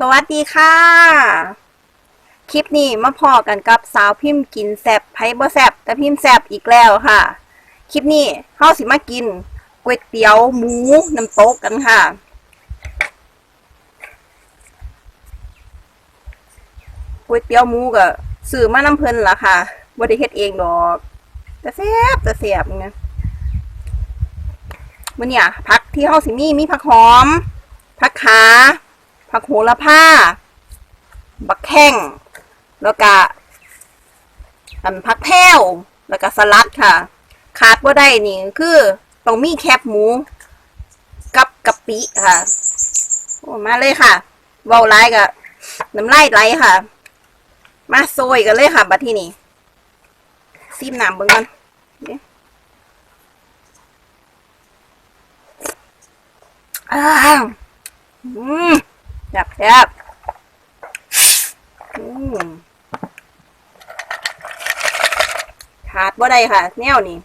สวัสดีค่ะ คลิปนี้มาพอกันกับสาวพิมพ์กินแซบไพบ่แซบแต่พิมพ์แซบอีกแล้วค่ะ คลิปนี้เฮาสิมากินก๋วยเตี๋ยวหมูน้ำตกกันค่ะ ก๋วยเตี๋ยวหมูก็ซื้อมาน้ำเพลินล่ะค่ะบ่ได้เฮ็ดเองดอกแต่แซบแต่แซบไงมื้อเนี่ยผักที่เฮาสิมีมีผักหอมผักขา ผักโหระพาบักแข้งแล้วก็อันผักแพ้วแล้วก็สลัดค่ะ ขาดว่าได้นี่คือต้องมีแคบหมู กับกะปิค่ะโอ้มาเลยค่ะเบาไล่กับน้ำไลายไหลค่ะ มาโซยกันเลยค่ะบัดที่นี่ซีมน้ำเบิ่งกันอ้าวอืม แซ่บแซ่บขาดบ่ได้ค่ะ แนวนี้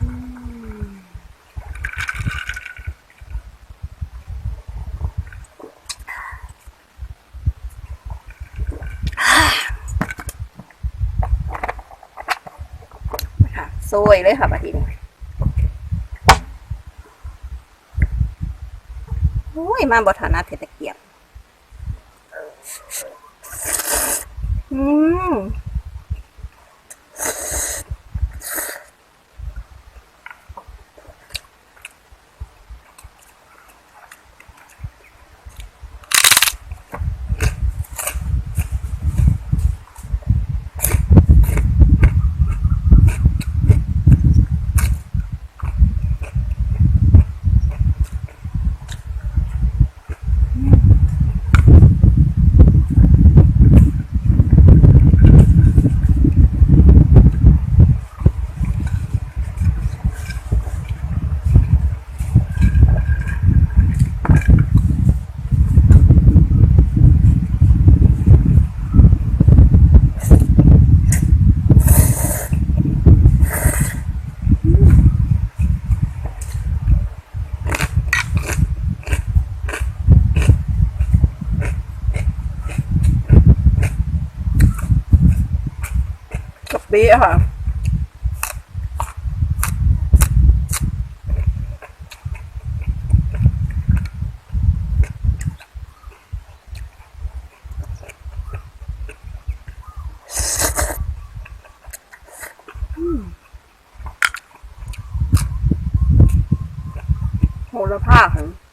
อืมค่ะโซยเลยค่ะบัดนี้ โอ้ย มาบทนาเทตะเกียบ อืม กับเบี้ค่ะโหระพาค่ะ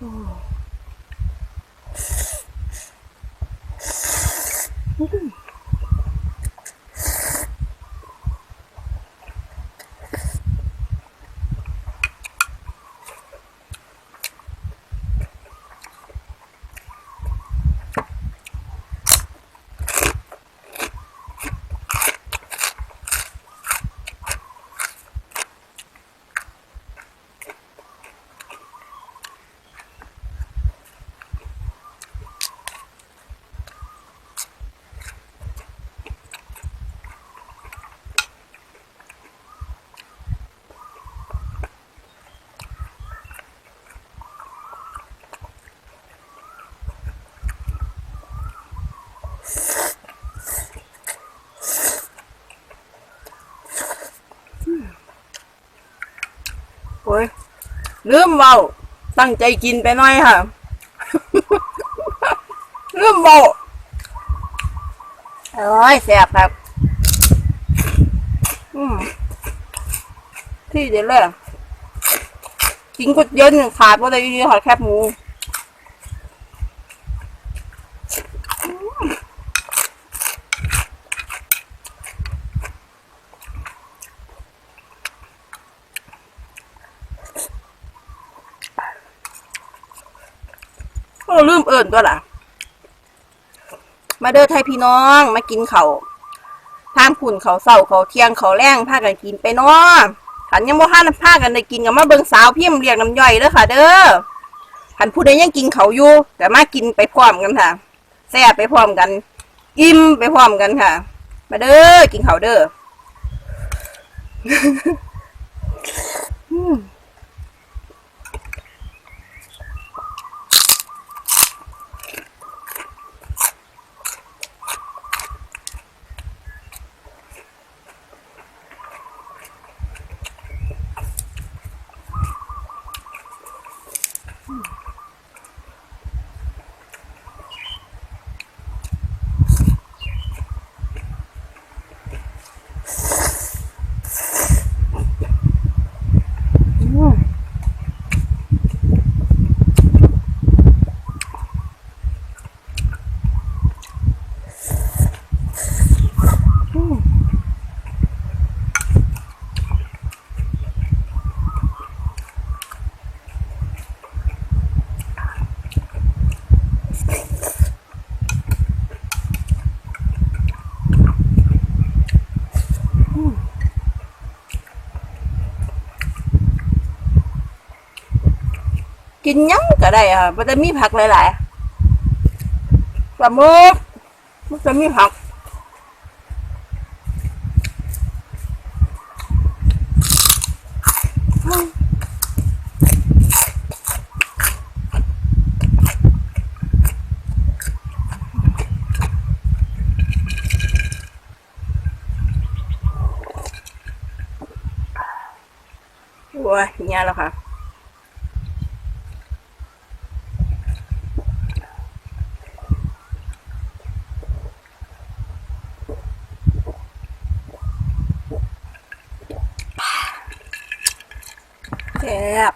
哦。 ลืมเบาตั้งใจกินไปหน่อยค่ะลืมเบาเอ้ยแสบครับที่เดี๋ยวเลยกินก๋วยเตี๋ยวหนึ่งขาดว่าอะไรดีค่ะแคบหมู ลืมเอิ่นตัวล่ะ มาเด้อไทยพี่น้องมากินเขาทางขุนเขาเศร้าเขาเที่ยงเขาแรงพากันกินไปเนาะขันยังบ่ทันพากันได้กินกับมาเบิงสาวพิมเรียกน้ำย่อยเด้อค่ะ เด้อขันผู้ใดยังกินเขาอยู่แต่มากินไปพร้อมกันค่ะแซ่บไปพร้อมกัน อิ่มไปพร้อมกันค่ะ มาเด้อกินเขาเด้อ กินหยังก็ได้ค่ะมันจะมีผักหลายๆปลาหมึกมันจะมีผักโอ้ยเนี่ยแล้วค่ะ แซ่บ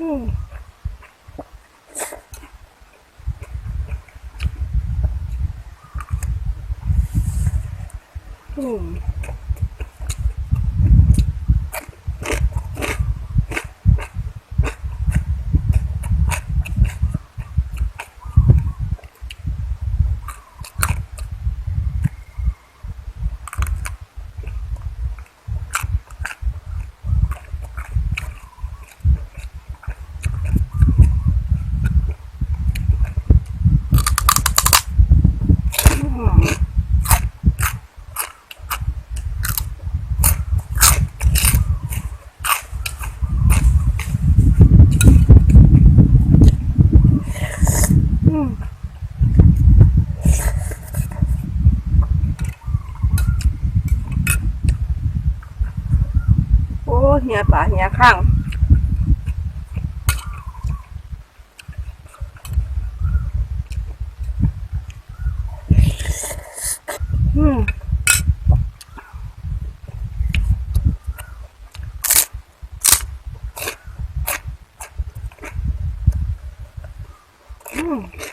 อืมอืมอืมโอ้เหี ยป่าเหียข้างอืมอืม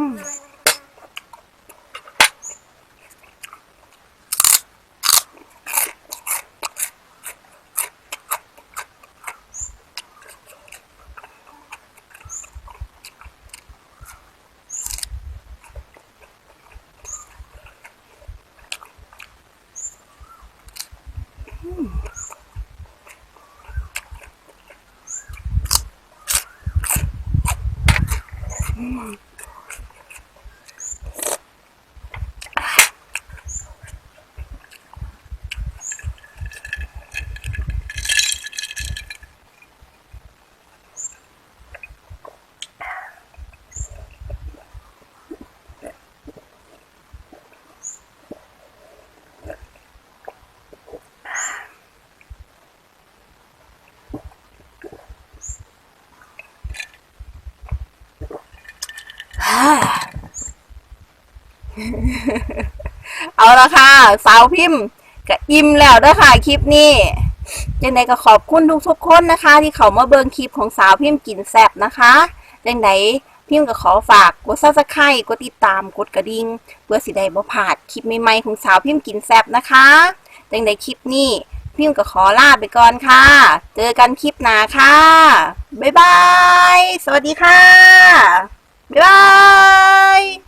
อื เอาละค่ะ สาวพิมพ์ก็อิ่มแล้วด้อค่ะ คลิปนี้ยังไงก็ขอบคุณทุกๆคนนะคะ ที่เขามาเบิ่งคลิปของสาวพิมพ์กินแซบนะคะยังไงพิมพ์ก็ขอฝากกดซับสไครต์กดติดตามกดกระดิ่งเพื่อสิได้บ่พลาดคลิปใหม่ๆของสาวพิมพ์กินแซบนะคะยังไงคลิปนี้พิมพ์ก็ขอลาไปก่อนค่ะ เจอกันคลิปหน้าค่ะ บ๊ายบาย สวัสดีค่ะ บ๊ายบาย